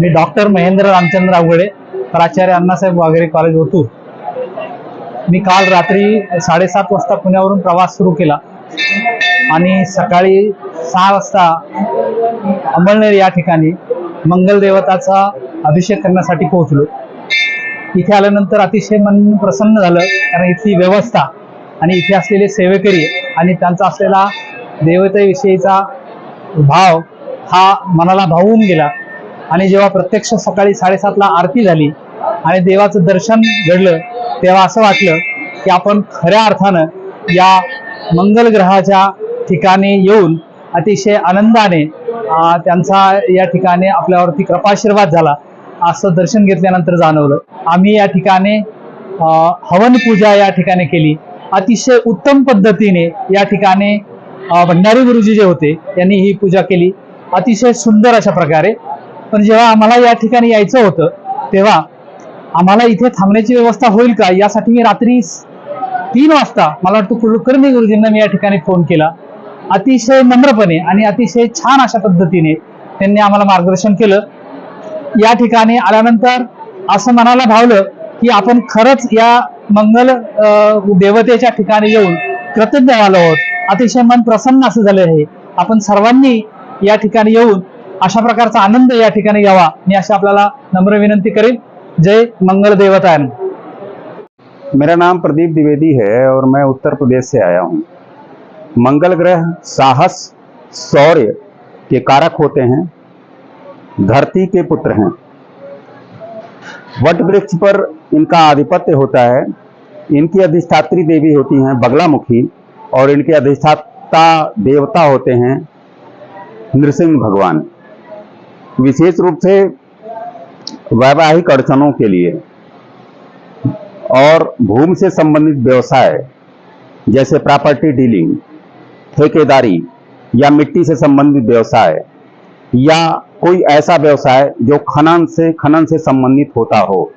मी doctor Mahendra Ramchandra Avaghade प्राचार्य Annasaheb Waghere college होतो मी काल रात्री साडेसात वाजता पुण्यावरून प्रवास सुरू केला. आणि सकाळी सहा वाजता अंमळनेर या ठिकाणी मंगलदेवताचा अभिषेक करण्यासाठी पोहोचलो. इथे आल्यानंतर अतिशय मन प्रसन्न झालं कारण इथली व्यवस्था आणि इथे असलेले सेवेकरी आणि त्यांचा असलेला देवतेविषयीचा भाव हा मनाला भावून गेला. आणि जेव्हा प्रत्यक्ष सकाळी साडेसातला आरती झाली आणि देवाचं दर्शन घडलं तेव्हा असं वाटलं की आपण खऱ्या अर्थानं या मंगल ग्रहाच्या ठिकाणी येऊन अतिशय आनंदाने त्यांचा या ठिकाणी आपल्यावरती कृपाशीर्वाद झाला असं दर्शन घेतल्यानंतर जाणवलं. आम्ही या ठिकाणी हवन पूजा या ठिकाणी केली. अतिशय उत्तम पद्धतीने या ठिकाणी भंडारी गुरुजी जे होते त्यांनी ही पूजा केली. अतिशय सुंदर अशा प्रकारे पण जेव्हा आम्हाला या ठिकाणी यायचं होतं तेव्हा आम्हाला इथे थांबण्याची व्यवस्था होईल का? यासाठी मी रात्री तीन वाजता मला वाटतं कुलकर्णी गुरुजींना मी या ठिकाणी फोन केला. अतिशय नम्रपणे आणि अतिशय छान अशा पद्धतीने त्यांनी आम्हाला मार्गदर्शन केलं. या ठिकाणी आल्यानंतर असं मनाला भावलं की आपण खरंच या मंगल देवतेच्या ठिकाणी येऊन कृतज्ञ झालो आहोत. अतिशय मन प्रसन्न असं झालं आहे. आपण सर्वांनी या ठिकाणी येऊन अशा प्रकारचा आनंद या घ्यावा मी अशी नम्र विनंती करेन. जय मंगल देवतायन मेरा नाम प्रदीप द्विवेदी है और मैं उत्तर प्रदेश से आया हूँ। मंगल ग्रह साहस, शौर्य के कारक होते हैं। धरती के पुत्र हैं। वट वृक्ष पर इनका आधिपत्य होता है। इनकी अधिष्ठात्री देवी होती हैं बगलामुखी और इनके अधिष्ठाता देवता होते हैं नृसिंह भगवान। विशेष रूप से वैवाहिक अड़चनों के लिए और भूमि से संबंधित व्यवसाय, जैसे प्रॉपर्टी डीलिंग ठेकेदारी या मिट्टी से संबंधित व्यवसाय, या कोई ऐसा व्यवसाय जो खनन से खनन से संबंधित होता हो,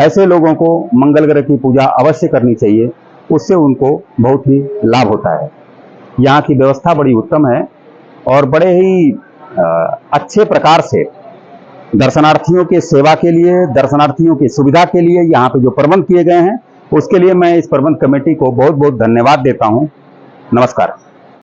ऐसे लोगों को मंगल ग्रह की पूजा अवश्य करनी चाहिए। उससे उनको बहुत ही लाभ होता है। यहाँ की व्यवस्था बड़ी उत्तम है और बड़े ही अच्छे प्रकार से दर्शनार्थियों के सेवा के लिए, दर्शनार्थियों की सुविधा के लिए यहाँ पे जो प्रबंध किए गए हैं, उसके लिए मैं इस प्रबंध कमेटी को बहुत बहुत धन्यवाद देता हूँ। नमस्कार।